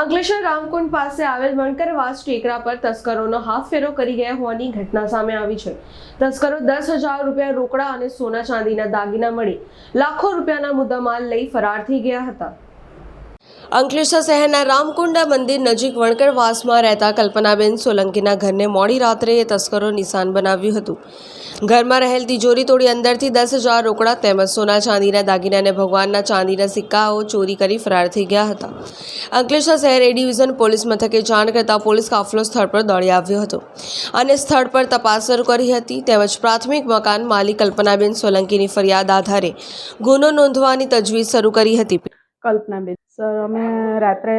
અંકલેશ્વર રામકુંડ પાસે આવેલ વણકરવાસ ટેકરા પર તસ્કરોનો હાથ ફેરો કરી ગયા હોવાની ઘટના સામે આવી છે. તસ્કરો દસ હજાર રૂપિયા રોકડા અને સોના ચાંદીના દાગીના મળી લાખો રૂપિયાના મુદ્દામાલ લઈ ફરાર થઈ ગયા હતા. અંકલેશ્વર શહેરના રામકુંડા મંદિર નજીક વણકરવાસમાં રહેતા કલ્પનાબેન સોલંકીના ઘરને મોડી રાત્રે એ તસ્કરો નિશાન બનાવ્યું હતું. ઘરમાં રહેલ તિજોરી તોડી અંદરથી દસ હજાર રોકડા તેમજ સોના ચાંદીના દાગીના અને ભગવાનના ચાંદીના સિક્કાઓ ચોરી કરી ફરાર થઈ ગયા હતા. અંકલેશ્વર શહેર એ ડિવિઝન પોલીસ મથકે જાણ કરતાં પોલીસ કાફલો સ્થળ પર દોડી આવ્યો હતો અને સ્થળ પર તપાસ શરૂ કરી હતી. તેમજ પ્રાથમિક મકાન માલિક કલ્પનાબેન સોલંકીની ફરિયાદ આધારે ગુનો નોંધવાની તજવીજ શરૂ કરી હતી. કલ્પનાબેન સર અમે રાત્રે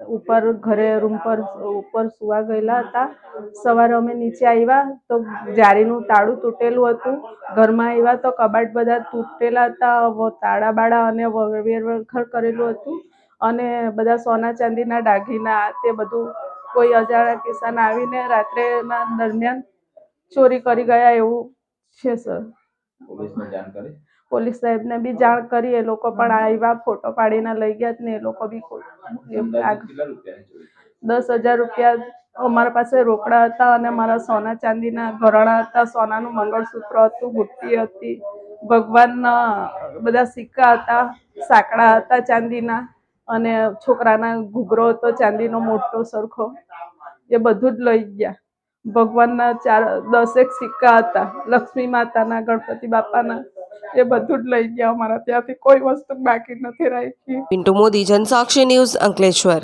ઉપર ઘરે રૂમ પર ઉપર સુવા ગયેલા હતા. સવારે અમે નીચે આવ્યા તો જારીનું તાળું તૂટેલું હતું. ઘરમાં આવ્યા તો કબાટ બધા તૂટેલા હતા તાળા બાળા અને વેરવખર કરેલું હતું. અને બધા સોના ચાંદીના દાગીના, તે બધું કોઈ અજાણ્યા કિસાન આવીને રાત્રેના દરમિયાન ચોરી કરી ગયા એવું છે સર પોલીસ સાહેબને બી જાણ કરી એ લોકો પણ આવ્યા ફોટો પાડીને લઈ ગયા ને એ લોકો બી? દસ હજાર રૂપિયા અમારા પાસે રોકડા હતા અને મારા સોના ચાંદીના ઘરણા હતા સોનાનું મંગળસૂત્ર હતું બુટ્ટી હતી ભગવાનના બધા સિક્કા હતા સાંકડા હતા ચાંદીના અને છોકરાના ઘૂઘરો હતો ચાંદીનો મોટો સરખો. એ બધું જ લઈ ગયા. ભગવાનના ચાર, દસેક સિક્કા હતા. લક્ષ્મી માતાના, ગણપતિ બાપાના, એ બધું જ લઈ ગયા અમારા ત્યાંથી. કોઈ વસ્તુ બાકી નથી રાખી. પિન્ટુ મોદી, જનસાક્ષી ન્યૂઝ અંકલેશ્વર.